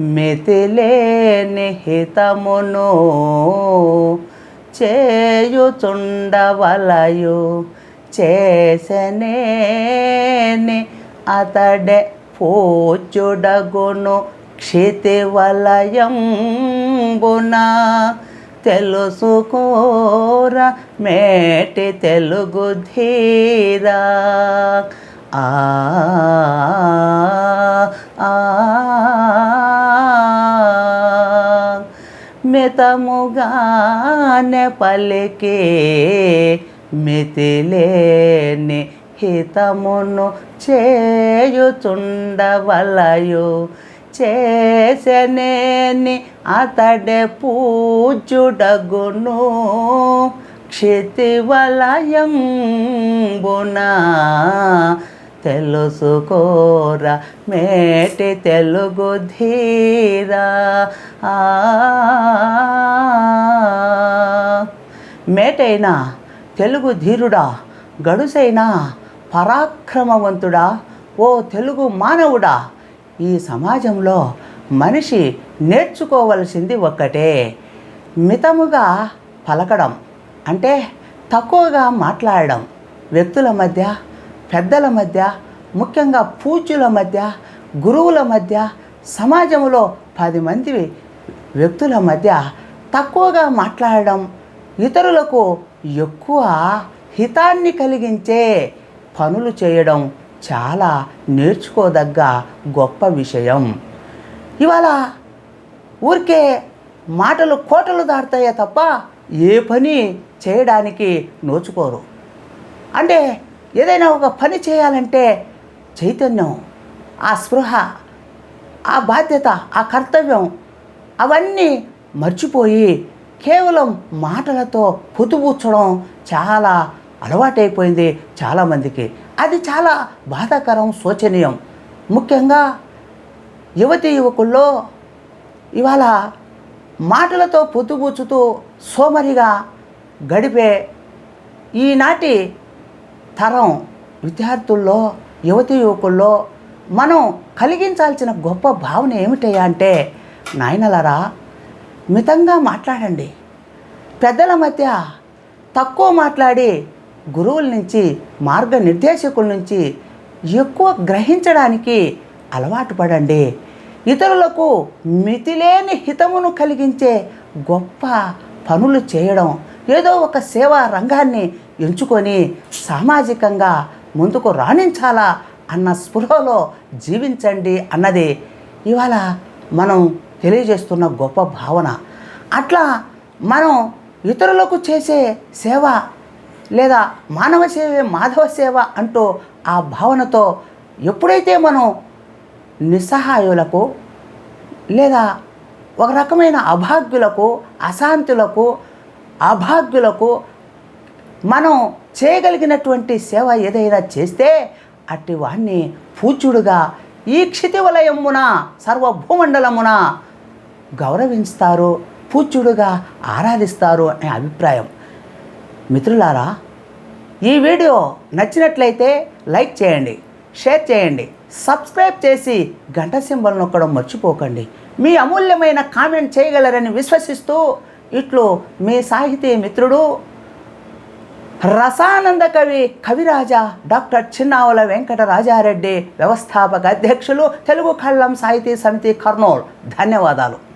మితిలేని హితమును చేయుచుండవలయు చేసనేని అతడే పూచుడగును క్షితివలయంబున తెలుసుకోర మేటి తెలుగు ధీరా. ఆ, మితముగానే పలికే మితిలేని హితమును చేయుచుండవలయు. చేసనేని అతడే పూజుడగును క్షితివలయం బునా తెలుసుకోరా మేటి తెలుగు ధీరా. ఆ, మేటైనా తెలుగు ధీరుడా గడుసైనా పరాక్రమవంతుడా ఓ తెలుగు మానవుడా. ఈ సమాజంలో మనిషి నేర్చుకోవలసింది ఒక్కటే మితముగా పలకడం అంటే తక్కువగా మాట్లాడడం. వ్యక్తుల మధ్య పెద్దల మధ్య ముఖ్యంగా పూజ్యుల మధ్య గురువుల మధ్య సమాజంలో పది మంది వ్యక్తుల మధ్య తక్కువగా మాట్లాడడం ఇతరులకు ఎక్కువ హితాన్ని కలిగించే పనులు చేయడం చాలా నేర్చుకోదగ్గ గొప్ప విషయం. ఇవాళ ఊరికే మాటలు కోటలు దాటుతాయే తప్ప ఏ పని చేయడానికి నోచుకోరు. అంటే ఏదైనా ఒక పని చేయాలంటే చైతన్యం ఆ స్పృహ ఆ బాధ్యత ఆ కర్తవ్యం అవన్నీ మర్చిపోయి కేవలం మాటలతో పొతుబూర్చడం చాలా అలవాటైపోయింది చాలామందికి. అది చాలా బాధాకరం శోచనీయం. ముఖ్యంగా యువతి యువకుల్లో ఇవాళ మాటలతో పొద్దుగూచుతూ సోమరిగా గడిపే ఈనాటి తరం విద్యార్థుల్లో యువతి యువకుల్లో మనం కలిగించాల్సిన గొప్ప భావన ఏమిటయ్యా అంటే నాయనలరా మితంగా మాట్లాడండి. పెద్దల మధ్య తక్కువ మాట్లాడి గురువుల నుంచి మార్గనిర్దేశకుల నుంచి ఎక్కువ గ్రహించడానికి అలవాటు పడండి. ఇతరులకు మితిలేని హితమును కలిగించే గొప్ప పనులు చేయడం ఏదో ఒక సేవా రంగాన్ని ఎంచుకొని సామాజికంగా ముందుకు రాణించాలా అన్న స్పృహలో జీవించండి అన్నది ఇవాళ మనం తెలియజేస్తున్న గొప్ప భావన. అట్లా మనం ఇతరులకు చేసే సేవ లేదా మానవ సేవే మాధవ సేవ అంటూ ఆ భావనతో ఎప్పుడైతే మనం నిస్సహాయులకు లేదా ఒక రకమైన అభాగ్యులకు అశాంతులకు అభాగ్యులకు మనం చేయగలిగినటువంటి సేవ ఏదైనా చేస్తే అట్టి వాణ్ణి పూజ్యుడుగా ఈ క్షితివలయమున సర్వభూమండలమున గౌరవిస్తారు పూజ్యుడుగా ఆరాధిస్తారు అనే అభిప్రాయం. మిత్రులారా ఈ వీడియో నచ్చినట్లయితే లైక్ చేయండి షేర్ చేయండి సబ్స్క్రైబ్ చేసి గంట సింబల్ నొక్కడం మర్చిపోకండి. మీ అమూల్యమైన కామెంట్ చేయగలరని విశ్వసిస్తూ ఇట్లు మీ సాహితీ మిత్రుడు రసానంద కవి కవిరాజా డాక్టర్ చిన్నావుల వెంకటరాజారెడ్డి వ్యవస్థాపక అధ్యక్షులు తెలుగు కళ్ళం సాహితీ సమితి కర్నూలు. ధన్యవాదాలు.